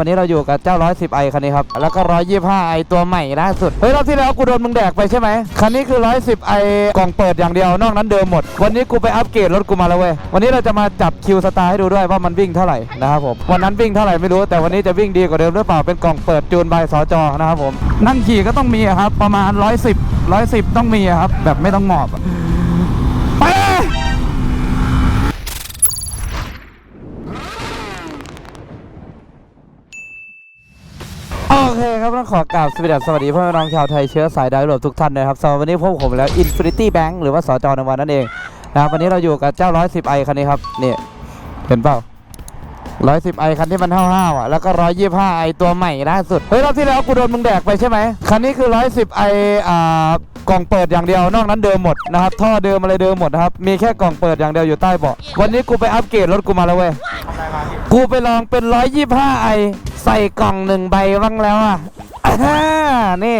วันนี้เราอยู่กับเจ้า 110ไอคันนี้ครับ แล้วก็ 125ไอตัวใหม่ล่าสุด เฮ้ย รอบที่แล้วกูโดนมึงแดกไปใช่ไหม คันนี้คือ 110ไอกล่องเปิดอย่างเดียว นอกนั้นเดิมหมด วันนี้กูไปอัปเกรดรถกูมาแล้วเว้ย วันนี้เราจะมาจับคิวสตาร์ให้ดูด้วยว่ามันวิ่งเท่าไหร่นะครับผม วันนั้นวิ่งเท่าไหร่ไม่รู้ แต่วันนี้จะวิ่งดีกว่าเดิมหรือเปล่า เป็นกล่องเปิดจูนใบสจนะครับผม นั่งขี่ก็ต้องมีครับ ประมาณ 110 110 ต้องมีครับ แบบไม่ต้องหมอบอะไป โอเครับต้องขอกราบสวัสดีสวัสดีพ่อแม่น้องชาวไทยเชื้อสายดาวยุโรปทุกท่านนะครับสำหรับวันนี้พบผมแล้ว Infinity Bank หรือว่าสจนวันนั่นเองนะครับวันนี้เราอยู่กับเจ้า 110 i คันนี้ครับนี่เห็นเปล่า 110 i คันที่มันห้าวๆอะแล้วก็ 125 i ตัวใหม่ล่าสุดเฮ้ยรอบที่แล้วกูโดนมึงแดกไปใช่ไหมคันนี้คือ 110 i อ่ากล่องเปิดอย่างเดียวนอกนั้นเดิมหมดนะครับท่อเดิมอะไรเดิมหมดนะครับมีแค่กล่องเปิดอย่างเดียวอยู่ใต้เบาะวันนี้กูไปอัปเกรดรถกูมาแล้วเว้ยกูไปลองเป็น 125ไอใส่กล่องหนึ่งใบบ้างแล้วอะ อ่านี่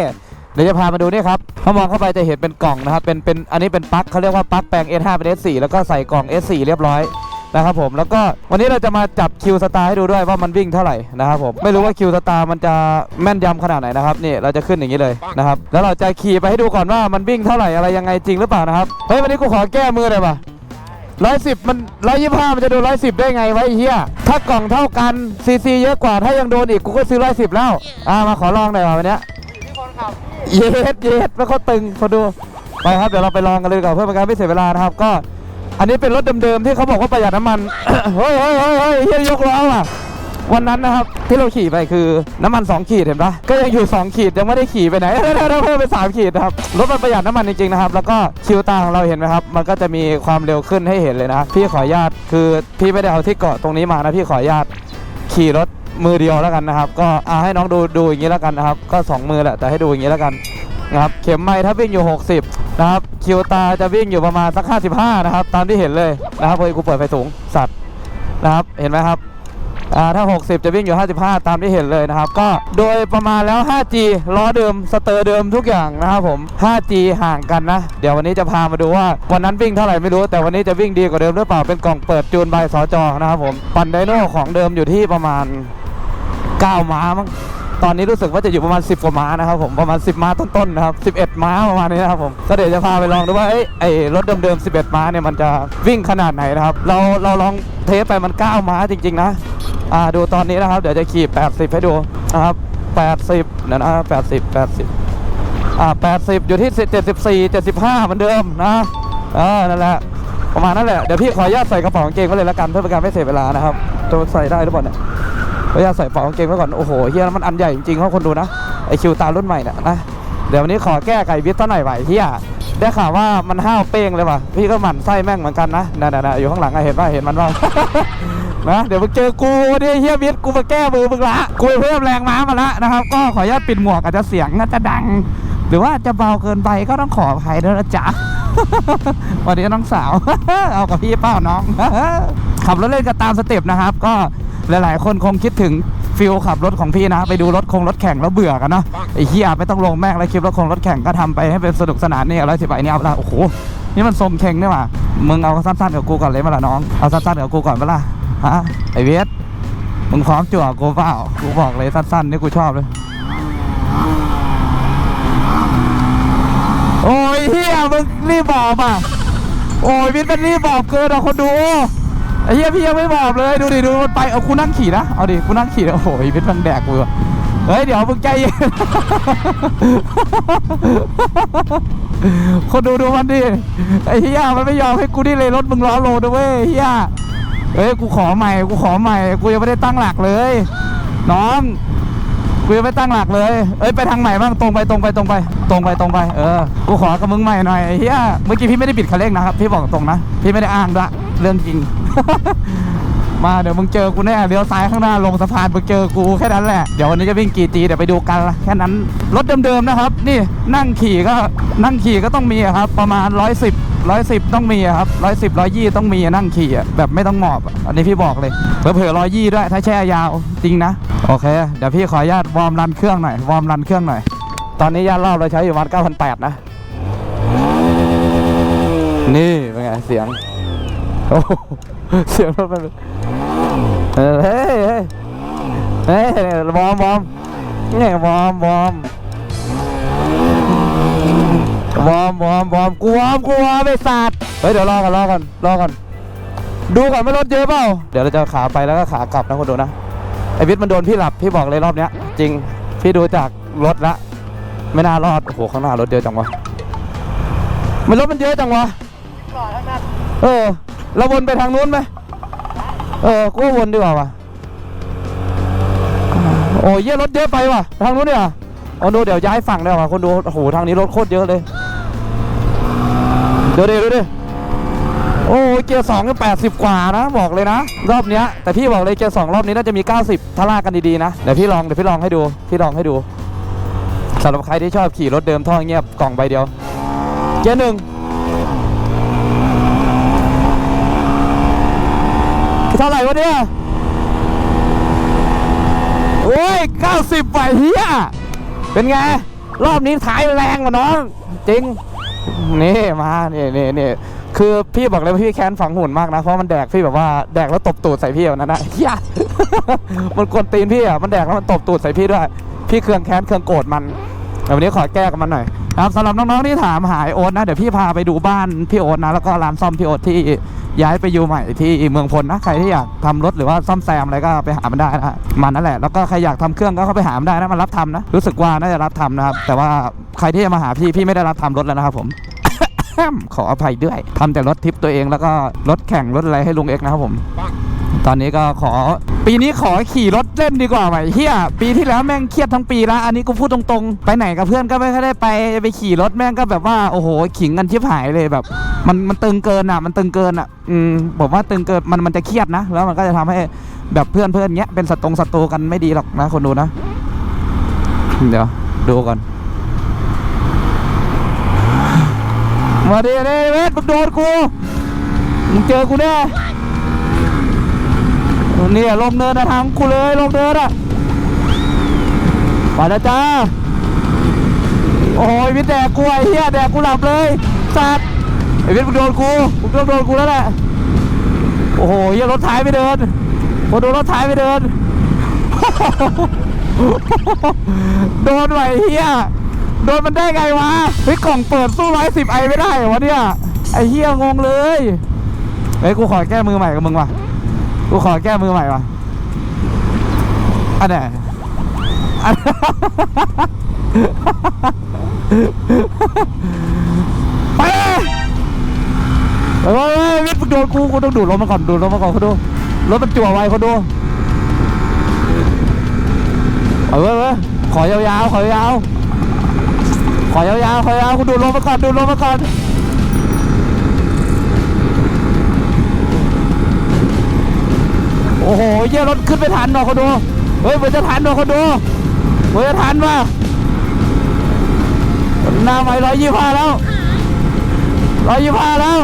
เดี๋ยวจะพามาดูนี่ครับพอมองเข้าไปจะเห็นเป็นกล่องนะครับ เป็นเป็นอันนี้เป็นปลั๊กเขาเรียกว่าปลั๊กแปลง S5 เป็น S4 แล้วก็ใส่กล่อง S4 เรียบร้อยนะครับผมแล้วก็วันนี้เราจะมาจับคิวสตาร์ให้ดูด้วยว่ามันวิ่งเท่าไหร่นะครับผมไม่รู้ว่าคิวสตาร์มันจะแม่นยำขนาดไหนนะครับนี่เราจะขึ้นอย่างนี้เลยนะครับแล้วเราจะขี่ไปให้ดูก่อนว่ามันวิ่งเท่าไหร่อะไรยังไงจริงหรือเปล่านะครับเฮ้ยวันนี้กูขอแก้มือเลยป่ะ ร้อยสิบมันร้อยยี่ห้ามันจะโดนร้อยสิบได้ไงวะไอ้เหี้ยถ้ากล่องเท่ากันซีซีเยอะกว่าถ้ายังโดนอีกกูก็ซื้อร้อยสิบแล้ว อ่ามาขอลองหน่อยว่ะวันเนี้ยเย็ดเย็ดไม่ค่อยตึงพอดูไปครับเดี๋ยวเราไปลองกันเลยดีกว่อนเพื่อเป็นการไม่เสียเวลานะครับก็ อันนี้เป็นรถเดิมๆที่เขาบอกว่าประหยัดน้ำมัน เฮ้ยเฮ้ยเฮ้ยเฮ้ยเฮียยกล้ออะ วันนั้นนะครับที่เราขี่ไปคือน้ำมัน 2 ขีดเห็นปะก็ยังอยู่ 2 ขีดยังไม่ได้ขี่ไปไหนเพิ่มไป3ขีดนะครับรถมันประหยัดน้ำมันจริงๆนะครับแล้วก็คิวตาของเราเห็นไหมครับ มันก็จะมีความเร็วขึ้นให้เห็นเลยนะพี่ขออนุญาตคือพี่ไม่ได้เอาที่เกาะตรงนี้มานะพี่ขออนุญาตขี่รถมือเดียวแล้วกันนะครับ ก็เอาให้น้องดูดูอย่างนี้แล้วกันนะครับ ก็ 2 มือแหละแต่ให้ดูอย่างนี้แล้วกันนะครับเข็มไม้ถ้าวิ่งอยู่ 60 นะครับคิวตาจะวิ่งอยู่ประมาณสัก 55 นะครับ ตามที่เห็นเลยนะครับเฮ้ยกูเปิดไฟสูงสัตว์นะครับเห็นไหมครับ อ่าถ้า 60 จะวิ่งอยู่ 55 ตามที่เห็นเลยนะครับ ก็โดยประมาณแล้ว 5G ล้อเดิมสเตอร์เดิมทุกอย่างนะครับผม 5G ห่างกันนะ เดี๋ยววันนี้จะพามาดูว่าวันนั้นวิ่งเท่าไหร่ไม่รู้ แต่วันนี้จะวิ่งดีกว่าเดิมหรือเปล่าเป็นกล่องเปิดจูนใบสจนะครับผมปั่นไดโน่ของเดิมอยู่ที่ประมาณ 9 ม้ามั้งตอนนี้รู้สึกว่าจะอยู่ประมาณ 10 กว่าม้านะครับผมประมาณ 10 ม้าต้นๆนะครับ 11 ม้าประมาณนี้นะครับผมก็เดี๋ยวจะพาไปลองดูว่าเอ้ไอ้รถเดิมๆ 11 ม้าเนี่ยมันจะวิ่งขนาดไหนนะครับ เราเราลองเทสไปมัน 9 ม้าจริง ๆ นะ อ่าดูตอนนี้นะครับ เดี๋ยวจะขี่ 80 ให้ดูนะครับ80เดี๋ยวนะ80 80อ่า80 อยู่ที่ 74 75 เหมือนเดิมนะเออนั่นแหละประมาณนั้นแหละ เดี๋ยวพี่ขออนุญาตใส่กระเป๋ากางเกงไว้เลยละกันเพื่อเป็นการไม่เสียเวลานะครับจะใส่ได้หรือเปล่าเนี่ยขออนุญาตใส่กระเป๋ากางเกงไว้ก่อนโอ้โหเฮียมันอันใหญ่จริงๆเพราคนดูนะไอคิวตารุ่นใหม่เนี่ยนะเดี๋ยววันนี้ขอแก้ไก่วิทย์ซะหน่อยไหวเฮียได้ข่าวว่ามันห้าวเป้งเลยว่ะพี่ก็หมั่นไส้แม่งเหมือนกันนะนั่นๆอยู่ข้างหลังเห็นป่ะเห็นมันป่ะ นะเดี๋ยวมึงเจอกูเนี่ยเฮียวิทกูมาแก้มือมึงละกูเพิ่มแรงม้ามาละนะครับ ก็ขออนุญาตปิดหมวกอาจจะเสียงน่าจะดัง หรือว่าจะเบาเกินไปก็ต้องขออภัยด้วยนะจ๊ะวันนี้น้องสาว เอากับพี่เป้าน้อง ขับรถเล่นกันตามสเต็ปนะครับ ก็หลาย ๆ คนคงคิดถึงฟิลขับรถของพี่นะ ไปดูรถคงรถแข่งแล้วเบื่อกันเนาะไอ้เหี้ยไม่ต้องลงแม่งแล้วคลิปรถคงรถแข่งก็ทำไปให้เป็นสนุกสนานนี่ร้อยสิบใบนี่เอาละโอ้โหนี่มันทรงเข่งนี่หว่ามึงเอาสั้นๆกับกูก่อนเลยมาละน้องเอาสั้นๆกับกูก่อนเปล่า ฮะไอเวสมึงพร้อมจั่วกูเปล่ากูบอกเลยสั้นๆนี่กูชอบเลย โอ้ยเฮียมึงรีบบอกอะโอ้ยวิทย์เป็นรีบบอกเกินอะคนดูไอ้เฮียพี่ยังไม่บอกเลยดูดิดูมันไปเอากูนั่งขี่นะเอาดิกูนั่งขี่นะโอ้โหวิทย์มันแดกกูอเฮ้ยเดี๋ยวมึงใจเย็นคนดูดูมันดิไอ้เฮียมันไม่ยอมให้กูนี่เลยรถมึงล้อโลด้วยเวยเฮีย เฮ้ยกูขอใหม่กูขอใหม่กูยังไม่ได้ตั้งหลักเลย น้องกูยังไม่ตั้งหลักเลย เอ้ยไปทางไหนบ้างตรงไปตรงไปตรงไป ตรงไปตรงไปเออกูขอกับมึงใหม่หน่อยเฮียเมื่อกี้พี่ไม่ได้ปิดคันเร่งนะครับพี่บอกตรงนะพี่ไม่ได้อ้างด้วยเรื่องจริง มาเดี๋ยวมึงเจอกูแน่เลี้ยวซ้ายข้างหน้าลงสะพานมึงเจอกูแค่นั้นแหละเดี๋ยววันนี้จะวิ่งกี่จีเดี๋ยวไปดูกันละแค่นั้นรถเดิมๆนะครับ นี่นั่งขี่ก็นั่งขี่ก็ต้องมีอะครับ ประมาณ110 110ต้องมีครับ110 120ต้องมีนั่งขี่แบบไม่ต้องหมอบอันนี้พี่บอกเลยเผื่อๆ120ด้วยถ้าแช่ยาวจริงนะโอเค เดี๋ยวพี่ขออนุญาตวอร์มรันเครื่องหน่อยวอร์มรันเครื่องหน่อย ตอนนี้ยานรอบเราใช้อยู่ประมาณ9,800นะ นี่เป็นไงเสียงโอ้เสียงรถมันเออเฮ้ยเฮ้ยเฮ้ยวอร์มวอร์มเนี่ยวอร์มวอร์ม วอร์มวอร์มวอร์มกูวอร์มกูวอร์มไอ้สัตว์เฮ้ยเดี๋ยวรอก่อนรอก่อนรอก่อนดูก่อนไม่ารถเยอะเปล่าเดี๋ยวเราจะขาไปแล้วก็ขากลับนะคนดูนะไอวิทย์มันโดนพี่หลับพี่บอกเลยรอบเนี้ย จริงพี่ดูจากรถละไม่น่ารอดโอ้โหข้างหน้ารถเยอะจังวะมันรถมันเยอะจังวะเออเราวนไปทางนู้นไหมเออกูวนดีกว่าวะโอ้ยเยี่ยรถเยอะไปว่ะทางนู้นเนี่ยโอ้ดูเดี๋ยวย้ายฝั่งได้ว่ะคนดูโอ้โหทางนี้รถโคตรเยอะเลย ดี๋ยวเดี๋ยวดูดิโอ้เกียร์สองก็แปดสิบกว่านะ บอกเลยนะ รอบเนี้ยแต่พี่บอกเลยเกียร์สองรอบนี้น่าจะมี 90ถ้าลากกันดีๆนะเดี๋ยวพี่ลองเดี๋ยวพี่ลองให้ดูพี่ลองให้ดูสำหรับใครที่ชอบขี่รถเดิมท่อเงียบกล่องใบเดียว เกียร์หนึ่งเท่าไหร่วะเนี่ยโอ้ย90ไปเฮียเป็นไง รอบนี้ท้ายแรงกว่าน้อง จริง นี่มาเนี่ยเนี่ยเนี่ยคือพี่บอกเลยว่าพี่แค้นฝังหุ่นมากนะ เพราะมันแดกพี่แบบว่าแดกแล้วตบตูดใส่พี่แบบนั้นนะเฮียมันกวนตีนพี่อะมันแดกแล้วมันตบตูดใส่พี่ด้วย พี่เครื่องแค้นเครื่องโกรธมันแต่วันนี้ขอแก้กับมันหน่อย นะครับสำหรับน้องๆที่ถามหายโอ๊ตนะ เดี๋ยวพี่พาไปดูบ้านพี่โอ๊ตนะ แล้วก็ร้านซ่อมพี่โอ๊ตที่ย้ายไปอยู่ใหม่ที่เมืองพลนะ ใครที่อยากทำรถหรือว่าซ่อมแซมอะไรก็ไปหามันได้นะมันนั่นแหละแล้วก็ใครอยากทำเครื่องก็เข้าไปหามันได้นะมันรับทำนะ รู้สึกว่าน่าจะรับทำนะครับ แต่ว่าใครที่จะมาหาพี่พี่ไม่ได้รับทำรถแล้วนะครับผมขออภัยด้วยทำแต่รถทิปตัวเองแล้วก็รถแข่งรถอะไรให้ลุงเอกนะครับผม ตอนนี้ก็ขอ ปีนี้ขอขี่รถเล่นดีกว่าไหมเฮียปีที่แล้วแม่งเครียดทั้งปีแล้วอันนี้กูพูดตรงๆ ไปไหนกับเพื่อนก็ไม่ค่อยได้ไปไปขี่รถแม่งก็แบบว่าโอ้โหขิงกันชิบหายเลยแบบ มันมันตึงเกินอะ มันตึงเกินอะอืมผมว่าตึงเกินมันมันจะเครียดนะ แล้วมันก็จะทำให้แบบเพื่อนเพื่อนเงี้ยเป็นศัตรูศัตรูกันไม่ดีหรอกนะคนดูนะ เดี๋ยวดูก่อนมาดิเด้เวทมึงโดนกูมึงเจอกูแน่ เนี่ยลงเนินนะทางกูเลยลงเนินอะไปนะจ้าโอ้ยวิทย์แดกกูไอ้เหี้ยแดกกูหลับเลยสัตว์ไอ้วิทย์มึงโดนกูมึงต้องโดนกูแล้วแหละโอ้โหเหี้ยรถท้ายไม่เดินคนดูรถท้ายไม่เดินโดนไหวเฮียโดนมันได้ไงวะเฮ้ยกล่องเปิดสู้ร้อยสิบไอไม่ได้เหรอวะเนี่ยไอเฮียงงเลยเฮ้ยกูขอแก้มือใหม่กับมึงว่ะ กูขอแก้มือใหม่ว่ะอันไหนอันไปเลยเฮ้ยเฮ้ยวิทย์มึงโดนกูกูต้องดูดรถมาก่อนดูดรถมาก่อนเขาดูรถมันจั่วไวเขาดูเอาเว้ยเว้ยขอยาวๆขอยาวขอยาวๆขอยาวกูดูลงมาก่อนดูลงมาก่อน โอ้โหเยี่ยรถขึ้นไม่ทันหรอกเขาดูเฮ้ยเหมือนจะทันหรอกเขาดูเหมือนจะทันว่ะหน้าใหม่ร้อยยี่ห้าแล้วร้อยยี่ห้าแล้ว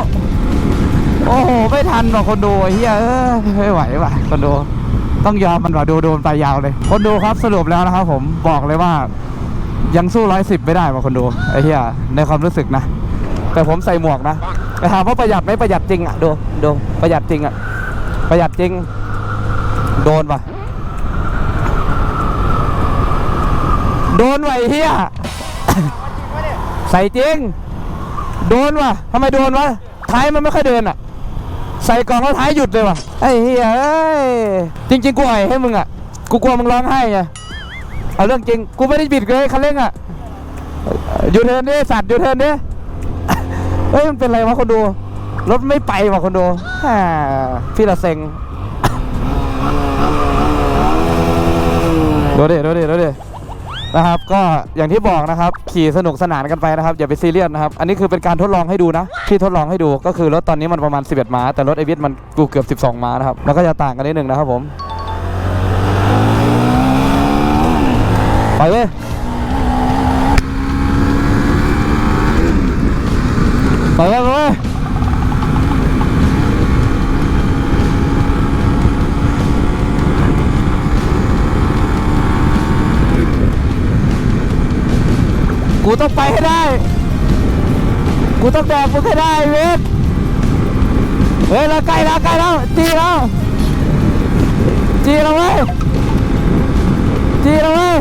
โอ้โห ไม่ทันหรอกคนดูเฮียเออไม่ไหวว่ะคนดูต้องยอมมันว่ะดูดูมันไปยาวเลย คนดูครับสรุปแล้วนะครับผมบอกเลยว่า ยังสู้ร้อยสิบไม่ได้ว่ะคนดูไอ้เหี้ยในความรู้สึกนะ แต่ผมใส่หมวกนะแต่ถามว่าประหยัดไหมประหยัดจริงอะดูดูประหยัดจริงอะประหยัดจริง โดนว่ะ โดนว่ะไอ้เหี้ยใส่จริง โดนว่ะทำไมโดนวะ ท้ายมันไม่ค่อยเดินอะ ใส่กล่องแล้วท้ายหยุดเลยว่ะ ไอ้เฮียเอ้ย จริง ๆ กูอ่อยให้มึงอะ กูกลัวมึงร้องไห้ไง เอาเรื่องจริง กูไม่ได้บิดเลยคันเร่งอะอยู่เทิร์นดิสัตว์อยู่เทิร์นดิเฮ้ยมันเป็นไรวะคนดู รถไม่ไปว่ะคนดูพี่ละเซ็ง ดูดิดูดิดูดินะครับ ก็อย่างที่บอกนะครับ ขี่สนุกสนานกันไปนะครับ อย่าไปซีเรียสนะครับ อันนี้คือเป็นการทดลองให้ดูนะ ที่ทดลองให้ดูก็คือรถตอนนี้มันประมาณ 11 ม้า แต่รถไอวิทมันกูเกือบ 12 ม้านะครับมันก็จะต่างกันนิดหนึ่งนะครับผม ไปเว้ยไปเว้ยไปเว้ยกู ต้องไปให้ได้ กูต้องแดกมึงให้ได้เว้ยเฮ้ยเราใกล้แล้วใกล้แล้วจีแล้วจีแล้วเว้ยจีแล้วเว้ย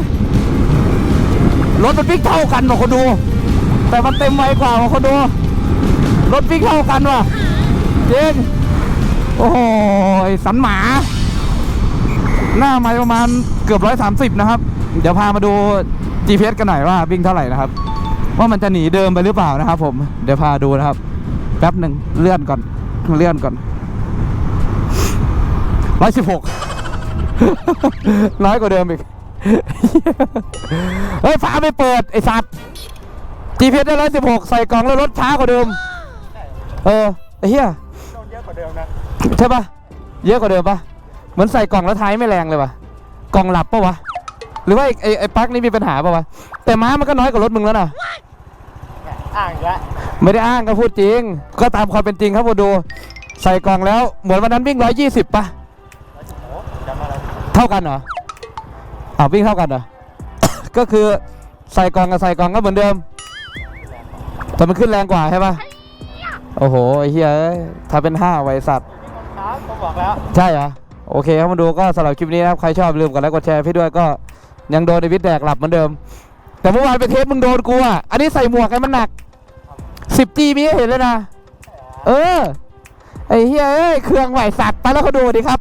รถมันวิ่งเท่ากันว่ะคนดู แต่มันเต็มไวกว่าว่ะคนดู รถวิ่งเท่ากันว่ะจริงโอ้โหสันหมา หน้าไม้ประมาณเกือบร้อยสามสิบนะครับ เดี๋ยวพามาดู GPS กันหน่อยว่าวิ่งเท่าไหร่นะครับ ว่ามันจะหนีเดิมไปหรือเปล่านะครับ ผมเดี๋ยวพาดูนะครับ แป๊บหนึ่งเลื่อนก่อนเลื่อนก่อนร้อยสิบหกน้อยกว่าเดิมอีกเฮ้ยฟ้าไม่เปิดไอสัตว์ GPS ได้ร้อยสิบหกใส่กล่องแล้วรถช้ากว่าเดิม เออไอ้เหี้ยเยอะกว่าเดิมนะใช่ปะเยอะกว่าเดิมปะเหมือนใส่กล่องแล้วท้ายไม่แรงเลยปะกล่องหลับปะวะ หรือว่าไอ้ไอ้ไอ้ปลั๊กนี่มีปัญหาปะวะแต่ม้ามันก็น้อยกว่ารถมึงแล้วนะอ่างอีกแล้วไม่ได้อ้างก็พูดจริง ก็ตามความเป็นจริงครับคุณดู ใส่กล่องแล้วเหมือนวันนั้นวิ่งร้อยยี่สิบปะโอ้จำมาแล้วเท่ากันเหรออ้าววิ่งเท่ากันเหรอ ก็คือใส่กล่องกับใส่กล่องก็เหมือนเดิม แต่มันขึ้นแรงกว่าใช่ปะโอ้โหไอ้เหี้ยเอ้ยถ้าเป็นห้าไวสัตว์ครับผมบอกแล้ว ใช่เหรอ โอเคครับมาดูก็สำหรับคลิปนี้นะครับ ใครชอบลืมกดไลค์กดแชร์พี่ด้วยก็ ยังโดนในวิทย์แดกหลับเหมือนเดิม แต่เมื่อวานไปเทสมึงโดนกูอะ อันนี้ใส่หมวกไงมันหนักสิบจีมีเห็นเลยนะ เออ ไอ้เฮ้ยเอ้ยเครื่องไหวสัตว์ไปแล้วเขาดูดิครับ